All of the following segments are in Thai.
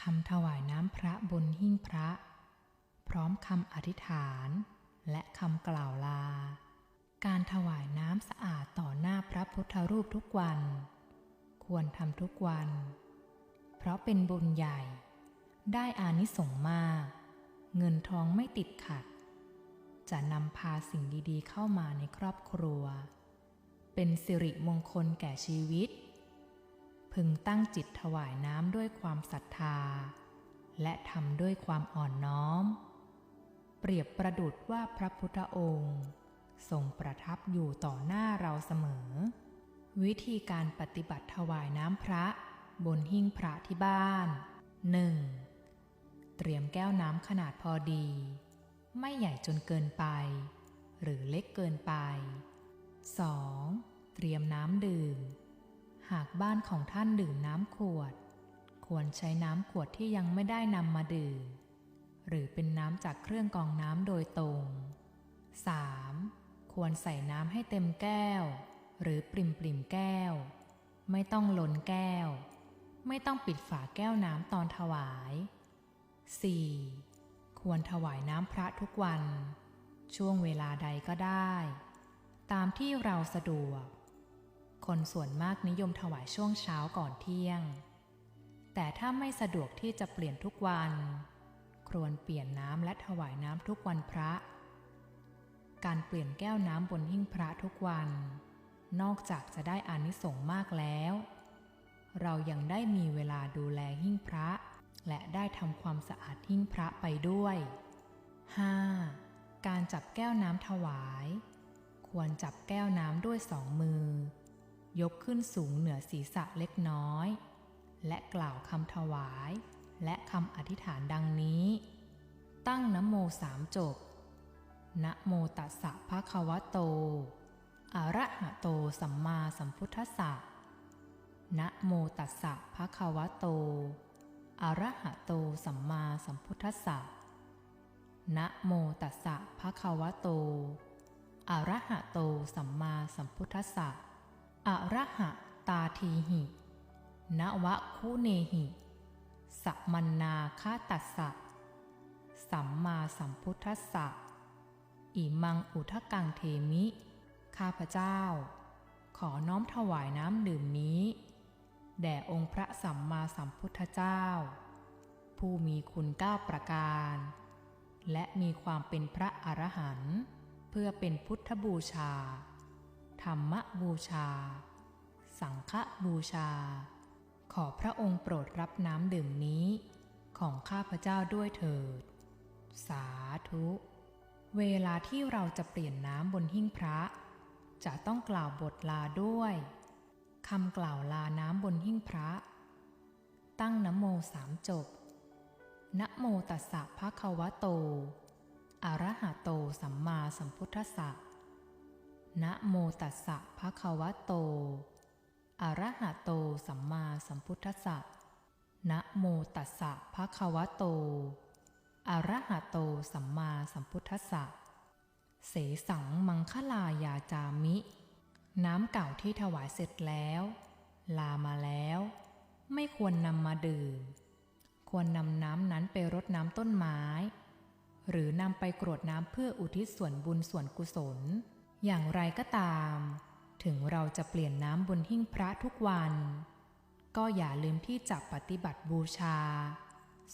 คำถวายน้ำพระบนหิ้งพระ พร้อมคำอธิษฐาน และคำกล่าวลา การถวายน้ำสะอาดต่อหน้าพระพุทธรูปทุกวัน ควรทำทุกวัน เพราะเป็นบุญใหญ่ ได้อานิสงส์มาก เงินทองไม่ติดขัด จะนำพาสิ่งดีๆเข้ามาในครอบครัว เป็นสิริมงคลแก่ชีวิต พึงตั้งจิตถวายน้ำด้วยความศรัทธา และทำด้วยความอ่อนน้อม เปรียบประดุดว่าพระพุทธองค์ ทรงประทับอยู่ต่อหน้าเราเสมอ วิธีการปฏิบัติถวายน้ำพระบนหิ้งพระที่บ้าน 1. เตรียมแก้วน้ำขนาดพอดี ไม่ใหญ่จนเกินไป หรือเล็กเกินไป 2. เตรียมน้ำดื่ม หากบ้านของท่านดื่มน้ำขวด ควรใช้น้ำขวดที่ยังไม่ได้นำมาดื่ม หรือเป็นน้ำจากเครื่องกองน้ำโดยตรง 3. ควรใส่น้ำให้เต็มแก้ว หรือปริมปริมแก้ว ไม่ต้องล้นแก้ว ไม่ต้องปิดฝาแก้วน้ำตอนถวาย 4. ควรถวายน้ำพระทุกวัน ช่วงเวลาใดก็ได้ ตามที่เราสะดวก คนส่วนมากนิยมถวายช่วงเช้าก่อนเที่ยง แต่ถ้าไม่สะดวกที่จะเปลี่ยนทุกวัน ควรเปลี่ยนน้ำและถวายน้ำทุกวันพระ การเปลี่ยนแก้วน้ำบนหิ้งพระทุกวัน นอกจากจะได้อานิสงส์มากแล้ว เรายังได้มีเวลาดูแลหิ้งพระ และได้ทำความสะอาดหิ้งพระไปด้วย 5. การจับแก้วน้ำถวาย ควรจับแก้วน้ำด้วยสองมือ ยกขึ้นสูงเหนือศีรษะเล็กน้อย และกล่าวคำถวาย และคำอธิษฐานดังนี้ ตั้งนโมสามจบนะโมตัสสะภะคะวะโต อะระหะโตสัมมาสัมพุทธัสสะนะโมตัสสะภะคะวะโต อะระหะโตสัมมาสัมพุทธัสสะนะโมตัสสะภะคะวะโต อะระหะโตสัมมาสัมพุทธัสสะ อระหะตาทีหินวะคุเนหิสัมมนนาคาตัสสะ สัมมาสัมพุทธัสสะ อิมังอุทกังเทมิ ข้าพเจ้า ขอน้อมถวายน้ำดื่มนี้ แด่องค์พระสัมมาสัมพุทธเจ้า ผู้มีคุณเก้าประการ และมีความเป็นพระอรหันต์เพื่อเป็นพุทธบูชา ธรรมบูชา สังฆบูชา ขอพระองค์โปรดรับน้ำดื่มนี้ ของข้าพเจ้าด้วยเถิด สาธุ เวลาที่เราจะเปลี่ยนน้ำบนหิ้งพระ จะต้องกล่าวบทลาด้วยคำกล่าวลาน้ำบนหิ้งพระ ตั้งนโมสามจบนะโมตัสสะภะคะวะโต อะระหะโตสัมมาสัมพุทธัสสะ นะโมตัสสะภะคะวะโต อะระหะโตสัมมาสัมพุทธัสสะ นะโมตัสสะภะคะวะโต อะระหะโตสัมมาสัมพุทธัสสะ เสสังมังคลายาจามิ น้ำเก่าที่ถวายเสร็จแล้ว ลามาแล้ว ไม่ควรนำมาดื่ม ควรนำน้ำนั้นไปรดน้ำต้นไม้ หรือนำไปกรวดน้ำเพื่ออุทิศส่วนบุญส่วนกุศล อย่างไรก็ตาม ถึงเราจะเปลี่ยนน้ำบนหิ้งพระทุกวัน ก็อย่าลืมที่จะปฏิบัติบูชา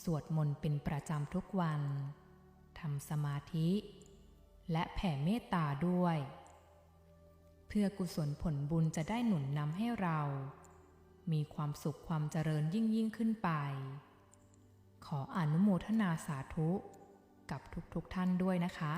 สวดมนต์เป็นประจำทุกวันทำสมาธิ และแผ่เมตตาด้วย เพื่อกุศลผลบุญจะได้หนุนนำให้เรา มีความสุขความเจริญยิ่งยิ่งขึ้นไป ขออนุโมทนาสาธุกับทุกๆทท่านด้วยนะคะ